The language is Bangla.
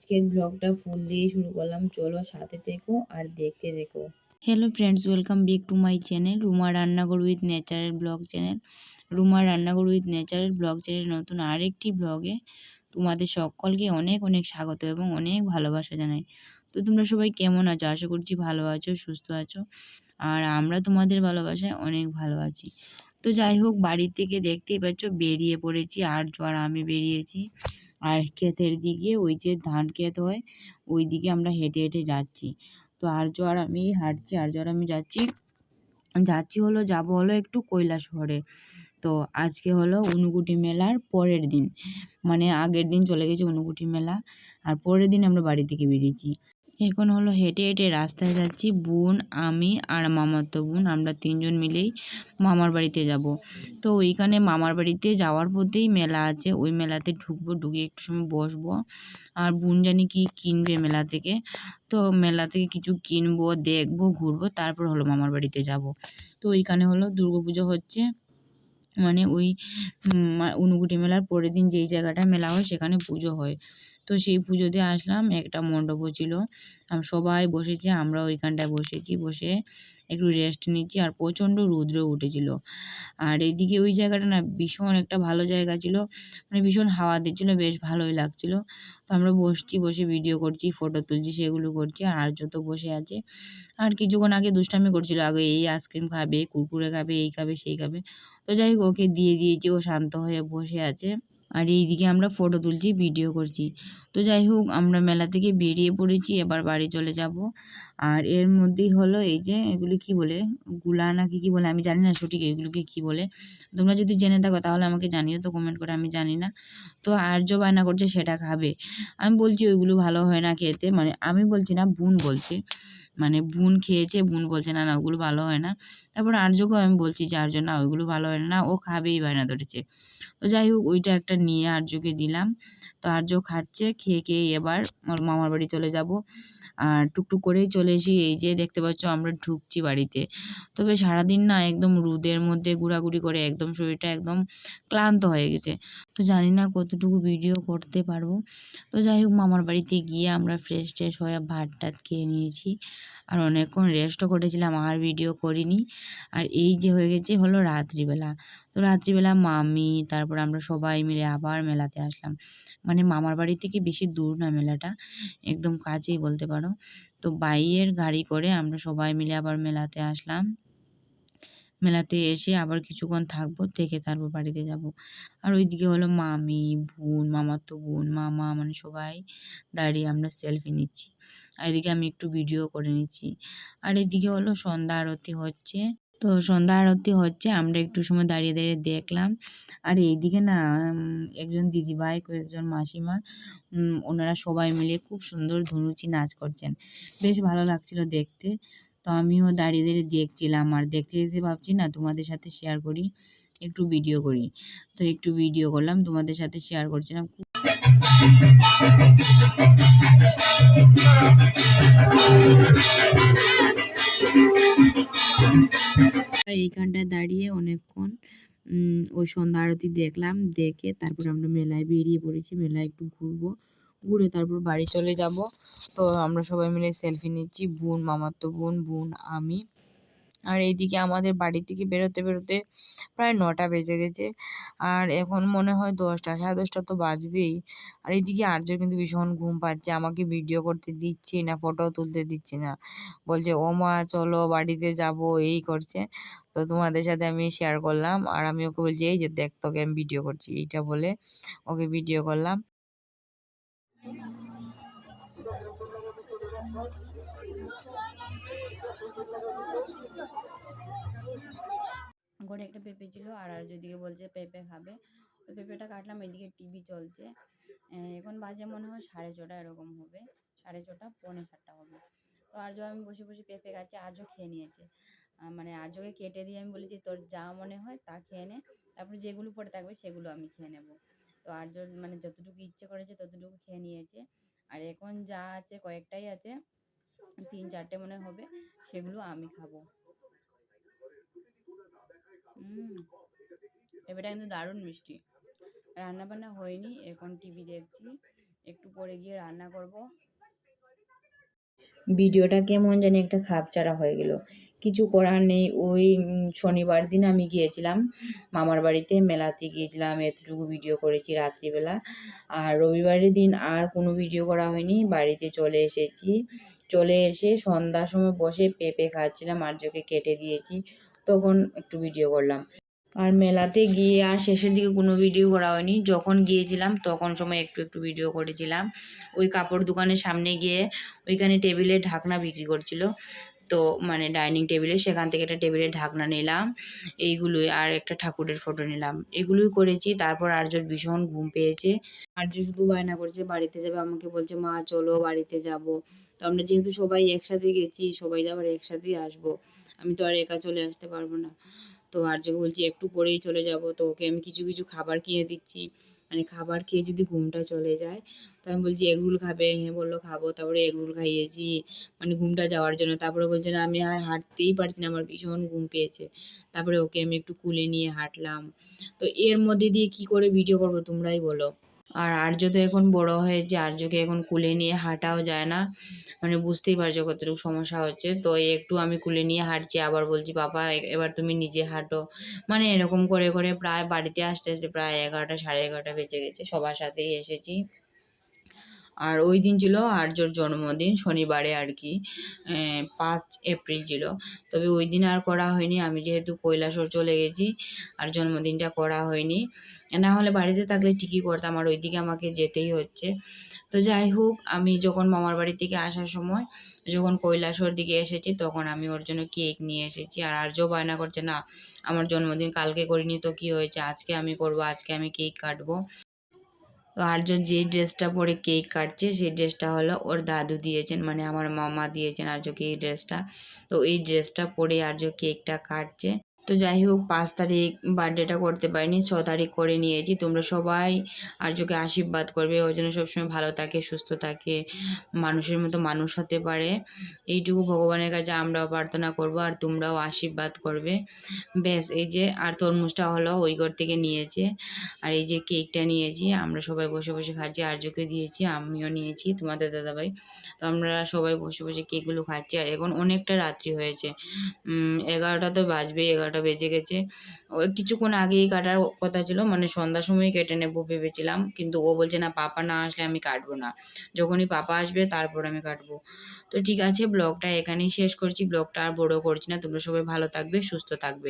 আজকের ব্লগটা ফুল দিয়ে শুরু করলাম। চলো সাথে থেকো আর দেখতে দেখো hello friends welcome back to my channel Ruma রান্নাঘর উইথ নেচারের ব্লগ চ্যানেল রুমা রান্নাঘর উইথ নেচারের ব্লগ চ্যানেল নতুন আরেকটি ব্লগে তোমাদের সকলকে অনেক অনেক স্বাগত এবং অনেক ভালোবাসা জানাই। তো তোমরা সবাই কেমন আছো? আশা করছি ভালো আছো, সুস্থ আছো। আর আমরা তোমাদের ভালোবাসায় অনেক ভালো আছি। তো যাই হোক বাড়ি থেকে দেখতেই পাচ্ছ, বেরিয়ে পড়েছি। আর জ্বর আমি বেরিয়েছি। আর ক্ষেতের দিকে ওই যে ধান ক্ষেত হয়, ওই দিকে আমরা হেঁটে হেঁটে যাচ্ছি। তো আর্য আর আমি হাঁটছি আর্য আর আমি যাচ্ছি যাচ্ছি হলো, যাব হলো একটু শহরে তো আজকে হলো অনুকুটি মেলার পরের দিন মানে আগের দিন চলে গেছে অনুকুটি মেলা, আর পরের দিন আমরা বাড়ি থেকে বেরিয়েছি। এখন হলো হেঁটে হেঁটে রাস্তায় যাচ্ছি, বোন, আমি আর মামাতো বোন, আমরা তিনজন মিলেই মামার বাড়িতে যাব। তো ওইখানে মামার বাড়িতে যাওয়ার পথেই মেলা আছে, ওই মেলাতে ঢুকবো, ঢুকে একটু সময় বসবো। আর বোন জানি কি কিনবে মেলা থেকে, তো মেলা থেকে কিছু কিনবো, দেখব, ঘুরবো, তারপর হলো মামার বাড়িতে যাব। তো ওইখানে হলো দুর্গাপুজো হচ্ছে মানে ওই ঊনকুটি মেলার পরের দিন যেই জায়গাটায় মেলা হয় সেখানে পুজো হয়। তো সেই পুজোতে আসলাম, একটা মণ্ডপও ছিল। সবাই বসেছে আমরা ওইখানটায় বসেছি, বসে একটু রেস্ট নিচ্ছি আর প্রচণ্ড রৌদ্র উঠেছিল। আর এইদিকে ওই জায়গাটা না ভীষণ একটা ভালো জায়গা ছিল মানে ভীষণ হাওয়া দিচ্ছিল, বেশ ভালোই লাগছিল। তো আমরা বসছি, বসে ভিডিও করছি ফটো তুলছি, সেগুলো করছি, আর আর যত বসে আছে। আর কিছুক্ষণ আগে দুষ্টামি করছিল, আগে এই আইসক্রিম খাবে, কুরকুরে খাবে, এই খাবে, সেই খাবে। তো যাই হোক, ওকে দিয়ে দিয়েছি, ও শান্ত হয়ে বসে আছে। আর এইদিকে আমরা ফটো তুলছি ভিডিও করছি। তো যাই হোক, আমরা মেলা থেকে বেরিয়ে পড়েছি, এবার বাড়ি চলে যাব। আর এর মধ্যেই হলো এই যে, এগুলি কি বলে? গুলা না কি কি বলে? আমি জানি না সঠিক এগুলোকে কি বলে। তোমরা যদি জেনে থাকো, তাহলে আমাকে জানিও তো কমেন্ট করে, আমি জানি না। তো আর্য বায়না করছে, সেটা খাবে। আমি বলছি, ওইগুলো ভালো হয় না খেতে। মানে আমি বলছি না, বোন বলছে। মানে বুন খেয়েছে, বুন বলছে, না না, ওগুলো ভালো হয় না। তারপর আর্যকেও আমি বলছি যে আর না, ওইগুলো ভালো হয় না। ও খাবেই বায়না ধরেছে। তো যাই হোক, ওইটা একটা নিয়ে আর্যকে দিলাম। তো আর্য খাচ্ছে, খেয়ে খেয়ে এবার ওর মামার বাড়ি চলে যাব। আর টুকটুক করেই চলে এসি এই যে দেখতে পাচ্ছ আমরা ঢুকছি বাড়িতে। তবে সারাদিন না একদম রোদের মধ্যে ঘোরাঘুরি করে একদম শরীরটা একদম ক্লান্ত হয়ে গেছে। তো জানি না কতটুকু ভিডিও করতে পারব। তো যাই হোক, মামার বাড়িতে গিয়ে আমরা ফ্রেশ ট্রেশ হয়ে ভাত টাত খেয়ে নিয়েছি। আর অনেকক্ষণ রেস্টও করেছিলাম, আর ভিডিও করিনি। আর এই যে হয়ে গেছে হলো রাত্রিবেলা। তো রাত্রিবেলা মামি, তারপর আমরা সবাই মিলে আবার মেলাতে আসলাম। মানে মামার বাড়ি থেকে বেশি দূর না মেলাটা, একদম কাছেই বলতে পারো। তো বাইয়ের গাড়ি করে আমরা সবাই মিলে আবার মেলাতে আসলাম। মেলাতে এসে আবার কিছুক্ষণ থাকব, থেকে তারপর বাড়িতে যাব। আর ওইদিকে হলো মামি, বোন মামার তো বোন, মামা মানে সবাই দাঁড়িয়ে আমরা সেলফি নিচ্ছি। আর এদিকে আমি একটু ভিডিও করে নিচ্ছি। আর এদিকে হলো সন্ধ্যা আরতি হচ্ছে। তো সন্ধ্যা আরতি হচ্ছে, আমরা একটু সময় দাঁড়িয়ে দাঁড়িয়ে দেখলাম। আর এইদিকে না একজন দিদিভাই, কয়েকজন মাসিমা ওনারা সবাই মিলে খুব সুন্দর ধনুচি নাচ করছেন। বেশ ভালো লাগছিল দেখতে। তো আমিও দাঁড়িয়ে দাঁড়িয়ে দেখছিলাম আর দেখতে দেখতে ভাবছি, না, তোমাদের সাথে শেয়ার করি, একটু ভিডিও করি। তো একটু ভিডিও করলাম, তোমাদের সাথে শেয়ার করছিলাম। এইখানটায় দাঁড়িয়ে অনেকক্ষণ ওই সন্ধ্যা আরতি দেখলাম, দেখে তারপর আমরা মেলায় বেরিয়ে পড়েছি, মেলায় একটু ঘুরবো। ঘুরে তারপর বাড়ি চলে যাব। তো আমরা সবাই মিলে সেলফি নিচ্ছি, বোন, মামাতো বোন বোন, আমি। আর এইদিকে আমাদের বাড়ি থেকে বেরোতে বেরোতে প্রায় নটা বেজে গেছে। আর এখন মনে হয় দশটা, সাড়ে দশটা তো বাজবেই। আর এইদিকে আর্য কিন্তু ভীষণ ঘুম পাচ্ছে, আমাকে ভিডিও করতে দিচ্ছে না ফটো তুলতে দিচ্ছে না। বলছে, ও মা, চলো বাড়িতে যাব। এই করছে। তো তোমাদের সাথে আমি শেয়ার করলাম। আর আমি ওকে বলছি, এই যে দেখ, তোকে আমি ভিডিও করছি। এইটা বলে ওকে ভিডিও করলাম। ঘরে একটা পেঁপে ছিল, আর আর যেদিকে বলছে পেঁপে খাবে। তো পেঁপেটা কাটলাম, এদিকে টিভি চলছে। এখন বাজে মনে হয় সাড়ে ছটা, এরকম হবে। সাড়ে ছটা, পৌনে সাতটা হবে। তো আর্য আমি বসে বসে পেঁপে খাচ্ছি আর্য খেয়ে নিয়েছে। মানে আর্যকে কেটে দিয়ে আমি বলেছি, তোর যা মনে হয় তা খেয়ে নে। তারপরে যেগুলো পড়ে থাকবে সেগুলো আমি খেয়ে নেব। তো জন মানে যতটুকু ইচ্ছে করেছে ততটুকু খেয়ে নিয়েছে। আর এখন যা আছে, কয়েকটাই আছে, তিন চারটে মনে হবে, সেগুলো আমি খাব। এবারটা কিন্তু দারুণ মিষ্টি। রান্না বান্না হয়নি, এখন টিভি দেখছি, একটু পরে গিয়ে রান্না করব। ভিডিওটা কেমন জানি একটা খাপ খাপচাড়া হয়ে গেল। কিছু করার নেই, ওই শনিবার দিন আমি গিয়েছিলাম, মামার বাড়িতে মেলাতে গিয়েছিলাম, এতটুকু ভিডিও করেছি রাত্রিবেলা। আর রবিবারের দিন আর কোনো ভিডিও করা হয়নি, বাড়িতে চলে এসেছি। চলে এসে সন্ধ্যার সময় বসে পেঁপে খাচ্ছিলাম, আর্যকে কেটে দিয়েছি, তখন একটু ভিডিও করলাম। আর মেলাতে গিয়ে আর শেষের দিকে কোনো ভিডিও করা হয়নি। যখন গিয়েছিলাম, তখন সময় একটু একটু ভিডিও করেছিলাম। ওই কাপড় দোকানের সামনে গিয়ে ওইখানে টেবিলে ঢাকনা বিক্রি করছিল। তো মানে ডাইনিং টেবিলে সেখান থেকে একটা টেবিলের ঢাকনা নিলাম, এইগুলোই আর একটা ঠাকুরের ফটো নিলাম। এগুলোই করেছি, তারপর আর্যর ভীষণ ঘুম পেয়েছে। আর্য শুধু বায়না করছে, বাড়িতে যাবে, আমাকে বলছে, মা, চলো বাড়িতে যাব। তো আমরা যেহেতু সবাই একসাথে গেছি সবাই আবার একসাথেই আসব। আমি তো আর একা চলে আসতে পারব না। তো আর্যকে বলছি একটু পরেই চলে যাব, তো ওকে আমি কিছু কিছু খাবার কিনে দিচ্ছি। মানে খাবার খেয়ে যদি ঘুমটা চলে যায়, তো আমি বলছি এগরোল খাবে? হ্যাঁ বলল, খাব। তারপরে এগরোল খাইয়েছি। মানে ঘুমটা যাওয়ার জন্য। তারপরে বলছে, না, আমি আর হাঁটতেই পারছি না, আমার ভীষণ ঘুম পেয়েছে। তারপরে ওকে আমি একটু কুলে নিয়ে হাঁটলাম। তো এর মধ্যে দিয়ে কি করে ভিডিও করব তোমরাই বলো? আর আর্য তো এখন বড় হয়েছে, আর্যকে এখন কুলে নিয়ে হাঁটাও যায় না। মানে বুঝতেই পারছ কতটুকু সমস্যা হচ্ছে। তো একটু আমি কুলে নিয়ে হাঁটছি, আবার বলছি, বাবা এবার তুমি নিজে হাঁটো। মানে এরকম করে করে প্রায় বাড়িতে আসতে আসতে প্রায় এগারোটা, সাড়ে এগারোটা বেজে গেছে। সবার সাথেই এসেছি। আর ওই দিন ছিল আর্যর জন্মদিন, শনিবারে আর কি পাঁচ এপ্রিল ছিল। তবে ওই দিন আর করা হয়নি, আমি যেহেতু কৈলাসর চলে গেছি আর জন্মদিনটা করা হয়নি। না হলে বাড়িতে থাকলে ঠিকই করতাম, আর ওইদিকে আমাকে যেতেই হচ্ছে। তো যাই হোক, আমি যখন মামার বাড়ি থেকে আসার সময় যখন কৈলাসর দিকে এসেছি, তখন আমি ওর জন্য কেক নিয়ে এসেছি। আর আর্য বায়না করছে, না, আমার জন্মদিন কালকে করিনি, তো কি হয়েছে? আজকে আমি করব, আজকে আমি কেক কাটবো। তো আর্য যে ড্রেসটা পরে কেক কাটছে, সেই ড্রেসটা হলো ওর দাদু দিয়েছেন মানে আমার মামা দিয়েছেন আর্যকে এই ড্রেসটা তো এই ড্রেসটা পরে আর্য কেকটা কাটছে। তো যাই হোক, পাঁচ তারিখ বার্থডেটা করতে পারিনি, ছ তারিখ করে নিয়েছি। তোমরা সবাই আর্যকে আশীর্বাদ করবে। ওই জন্য সবসময় ভালো থাকে, সুস্থ থাকে, মানুষের মতো মানুষ হতে পারে। এইটুকু ভগবানের কাছে আমরাও প্রার্থনা করব আর তোমরাও আশীর্বাদ করবে। ব্যাস, এই যে, আর তরমুজটা হলো ওই ঘর থেকে নিয়েছে। আর এই যে কেকটা নিয়েছি, আমরা সবাই বসে বসে খাচ্ছি। আর্যকে দিয়েছি, আমিও নিয়েছি, তোমাদের দাদাভাই। তো আমরা সবাই বসে বসে কেকগুলো খাচ্ছি। আর এখন অনেকটা রাত্রি হয়েছে। এগারোটা তো বাজবে এগারোটা বেজে গেছে। কিছুক্ষণ আগেই কাটার কথা ছিল মানে সন্ধ্যার সময় কেটে নেব ভেবেছিলাম, কিন্তু ও বলছে, না, পাপা না আসলে আমি কাটবো না। যখনই পাপা আসবে, তারপর আমি কাটবো। তো ঠিক আছে, ব্লগটা এখানেই শেষ করছি। ব্লগটা আর বড় করছি না। তোমরা সবাই ভালো থাকবে, সুস্থ থাকবে।